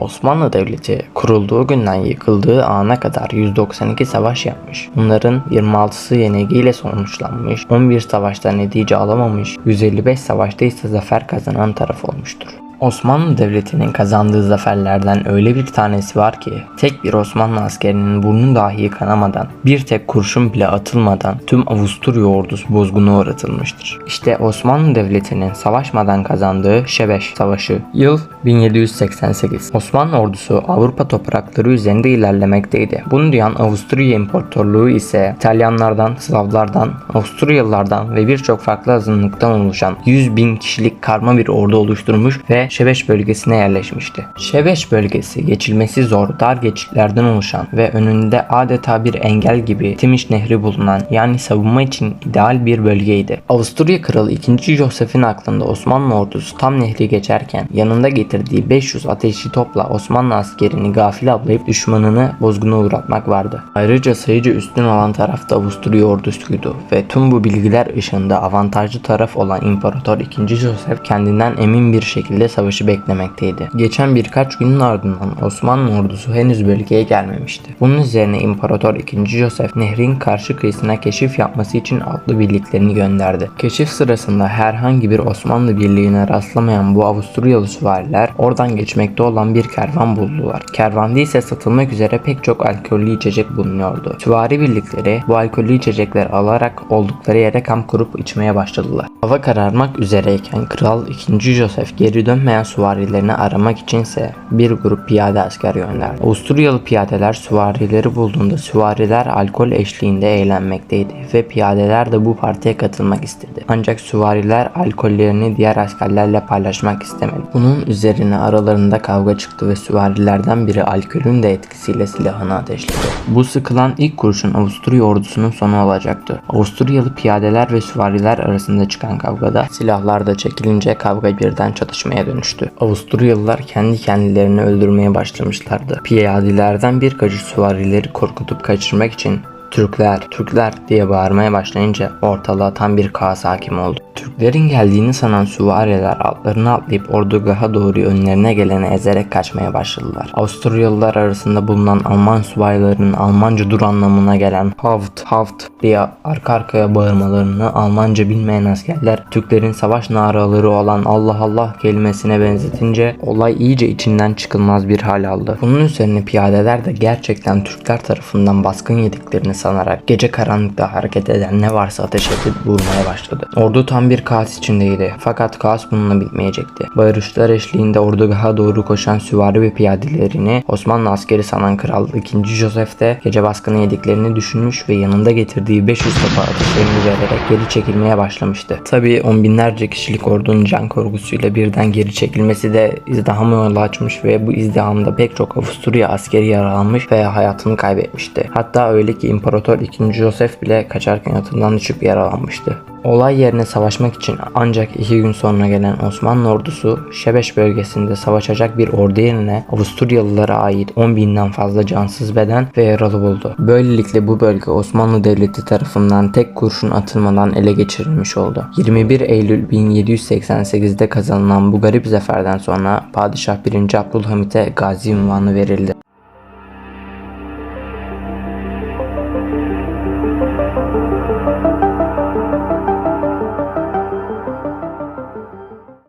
Osmanlı Devleti kurulduğu günden yıkıldığı ana kadar 192 savaş yapmış. Bunların 26'sı yenilgiyle sonuçlanmış, 11 savaşta netice alamamış, 155 savaşta ise zafer kazanan taraf olmuştur. Osmanlı Devleti'nin kazandığı zaferlerden öyle bir tanesi var ki tek bir Osmanlı askerinin burnu dahi kanamadan bir tek kurşun bile atılmadan tüm Avusturya ordusu bozguna uğratılmıştır. İşte Osmanlı Devleti'nin savaşmadan kazandığı Şebeş Savaşı. Yıl 1788. Osmanlı ordusu Avrupa toprakları üzerinde ilerlemekteydi. Bunu duyan Avusturya İmparatorluğu ise İtalyanlardan, Slavlardan, Avusturyalılardan ve birçok farklı azınlıktan oluşan 100 bin kişilik karma bir ordu oluşturmuş ve Şebeş bölgesine yerleşmişti. Şebeş bölgesi geçilmesi zor dar geçitlerden oluşan ve önünde adeta bir engel gibi Timiş Nehri bulunan yani savunma için ideal bir bölgeydi. Avusturya Kralı 2. Joseph'in aklında Osmanlı ordusu tam nehri geçerken yanında getirdiği 500 ateşli topla Osmanlı askerini gafil avlayıp düşmanını bozguna uğratmak vardı. Ayrıca sayıca üstün olan tarafta Avusturya ordusuydu ve tüm bu bilgiler ışığında avantajlı taraf olan İmparator 2. Joseph kendinden emin bir şekilde savaşı beklemekteydi. Geçen birkaç günün ardından Osmanlı ordusu henüz bölgeye gelmemişti. Bunun üzerine İmparator 2. Joseph nehrin karşı kıyısına keşif yapması için atlı birliklerini gönderdi. Keşif sırasında herhangi bir Osmanlı birliğine rastlamayan bu Avusturyalı süvariler oradan geçmekte olan bir kervan buldular. Kervanda ise satılmak üzere pek çok alkollü içecek bulunuyordu. Süvari birlikleri bu alkollü içecekler alarak oldukları yere kamp kurup içmeye başladılar. Hava kararmak üzereyken Kral 2. Joseph geri dönmeyen süvarilerini aramak içinse bir grup piyade asker gönderdi. Avusturyalı piyadeler süvarileri bulduğunda süvariler alkol eşliğinde eğlenmekteydi ve piyadeler de bu partiye katılmak istedi. Ancak süvariler alkollerini diğer askerlerle paylaşmak istemedi. Bunun üzerine aralarında kavga çıktı ve süvarilerden biri alkolün de etkisiyle silahını ateşledi. Bu sıkılan ilk kurşun Avusturya ordusunun sonu olacaktı. Avusturyalı piyadeler ve süvariler arasında çıkan kavgada silahlar da çekilince kavga birden çatışmaya dönüştü. Avusturyalılar kendi kendilerini öldürmeye başlamışlardı. Piyadilerden birkaçı süvarileri korkutup kaçırmak için Türkler, Türkler diye bağırmaya başlayınca ortalığa tam bir kaos hakim oldu. Türklerin geldiğini sanan süvariler atlarını atlayıp ordugaha doğru önlerine geleni ezerek kaçmaya başladılar. Avusturyalılar arasında bulunan Alman subaylarının Almanca dur anlamına gelen Haft, Haft diye arka arkaya bağırmalarını Almanca bilmeyen askerler Türklerin savaş naraları olan Allah Allah kelimesine benzetince olay iyice içinden çıkılmaz bir hal aldı. Bunun üzerine piyadeler de gerçekten Türkler tarafından baskın yediklerini sanarak gece karanlıkta hareket eden ne varsa ateş edip vurmaya başladı. Ordu tam bir kaos içindeydi fakat kaos bununla bitmeyecekti. Bağırışlar eşliğinde ordugaha doğru koşan süvari ve piyadelerini Osmanlı askeri sanan Kral 2. Joseph de gece baskını yediklerini düşünmüş ve yanında getirdiği 500 topa ateşlerini vererek geri çekilmeye başlamıştı. Tabi on binlerce kişilik ordunun can korkusuyla birden geri çekilmesi de izdihama yol açmış ve bu izdihamda pek çok Avusturya askeri yaralanmış ve hayatını kaybetmişti. Hatta öyle ki İmparator 2. Joseph bile kaçarken atından düşüp yaralanmıştı. Olay yerine savaşmak için ancak iki gün sonra gelen Osmanlı ordusu Şebeş bölgesinde savaşacak bir ordu yerine Avusturyalılara ait 10 binden fazla cansız beden ve yaralı buldu. Böylelikle bu bölge Osmanlı Devleti tarafından tek kurşun atılmadan ele geçirilmiş oldu. 21 Eylül 1788'de kazanılan bu garip zaferden sonra Padişah 1. Abdülhamit'e gazi unvanı verildi.